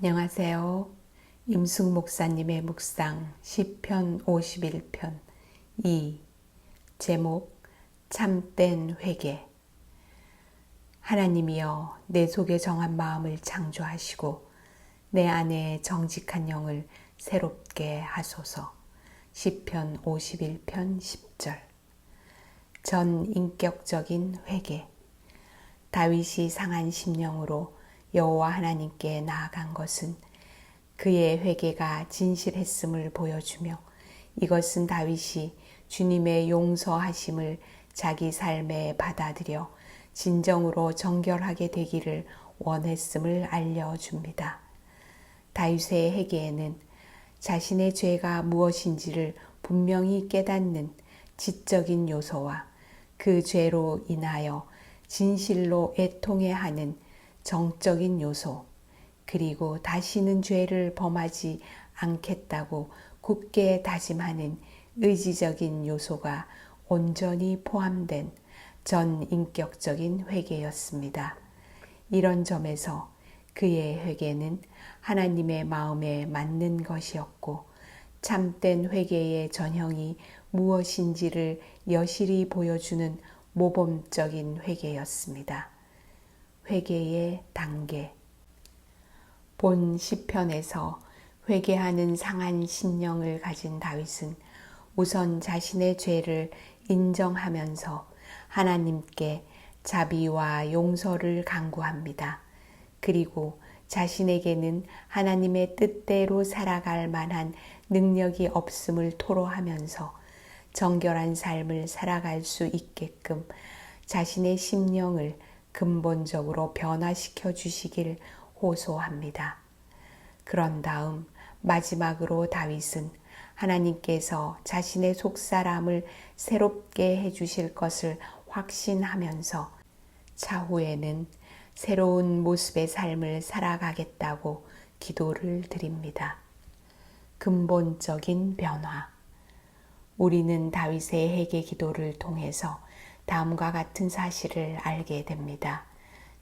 안녕하세요. 임숙 목사님의 묵상 시편 51편 2 제목 참된 회개. 하나님이여 내 속에 정한 마음을 창조하시고 내 안에 정직한 영을 새롭게 하소서. 시편 51편 10절. 전 인격적인 회개. 다윗이 상한 심령으로 여호와 하나님께 나아간 것은 그의 회개가 진실했음을 보여주며 이것은 다윗이 주님의 용서하심을 자기 삶에 받아들여 진정으로 정결하게 되기를 원했음을 알려줍니다. 다윗의 회개에는 자신의 죄가 무엇인지를 분명히 깨닫는 지적인 요소와 그 죄로 인하여 진실로 애통해 하는 정적인 요소, 그리고 다시는 죄를 범하지 않겠다고 굳게 다짐하는 의지적인 요소가 온전히 포함된 전 인격적인 회개였습니다. 이런 점에서 그의 회개는 하나님의 마음에 맞는 것이었고 참된 회개의 전형이 무엇인지를 여실히 보여주는 모범적인 회개였습니다. 회개의 단계. 본 시편에서 회개하는 상한 심령을 가진 다윗은 우선 자신의 죄를 인정하면서 하나님께 자비와 용서를 강구합니다. 그리고 자신에게는 하나님의 뜻대로 살아갈 만한 능력이 없음을 토로하면서 정결한 삶을 살아갈 수 있게끔 자신의 심령을 근본적으로 변화시켜 주시길 호소합니다. 그런 다음 마지막으로 다윗은 하나님께서 자신의 속사람을 새롭게 해주실 것을 확신하면서 차후에는 새로운 모습의 삶을 살아가겠다고 기도를 드립니다. 근본적인 변화. 우리는 다윗의 회개 기도를 통해서 다음과 같은 사실을 알게 됩니다.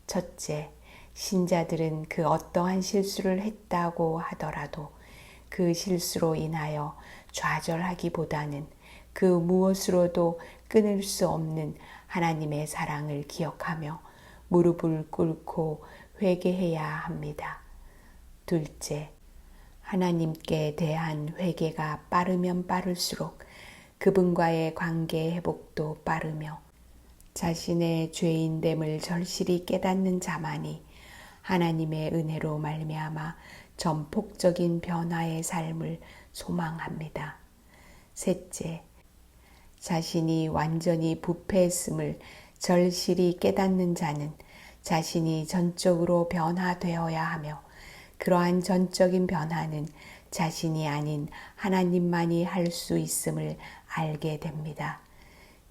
첫째, 신자들은 그 어떠한 실수를 했다고 하더라도 그 실수로 인하여 좌절하기보다는 그 무엇으로도 끊을 수 없는 하나님의 사랑을 기억하며 무릎을 꿇고 회개해야 합니다. 둘째, 하나님께 대한 회개가 빠르면 빠를수록 그분과의 관계 회복도 빠르며 자신의 죄인됨을 절실히 깨닫는 자만이 하나님의 은혜로 말미암아 전폭적인 변화의 삶을 소망합니다. 셋째, 자신이 완전히 부패했음을 절실히 깨닫는 자는 자신이 전적으로 변화되어야 하며 그러한 전적인 변화는 자신이 아닌 하나님만이 할 수 있음을 알게 됩니다.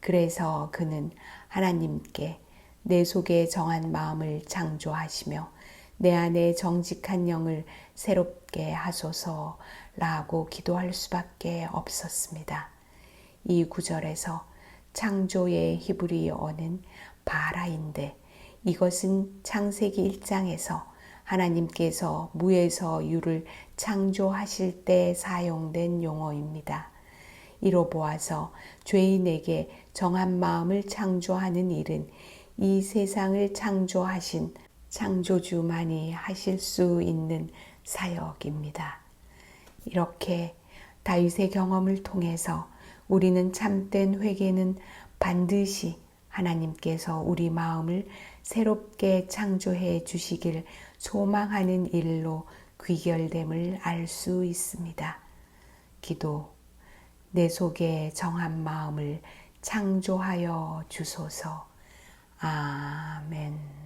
그래서 그는 하나님께 내 속에 정한 마음을 창조하시며 내 안에 정직한 영을 새롭게 하소서 라고 기도할 수밖에 없었습니다. 이 구절에서 창조의 히브리어는 바라인데 이것은 창세기 1장에서 하나님께서 무에서 유를 창조하실 때 사용된 용어입니다. 이로 보아서 죄인에게 정한 마음을 창조하는 일은 이 세상을 창조하신 창조주만이 하실 수 있는 사역입니다. 이렇게 다윗의 경험을 통해서 우리는 참된 회개는 반드시 하나님께서 우리 마음을 새롭게 창조해 주시길 소망하는 일로 귀결됨을 알 수 있습니다. 기도 내 속에 정한 마음을 창조하여 주소서. 아멘.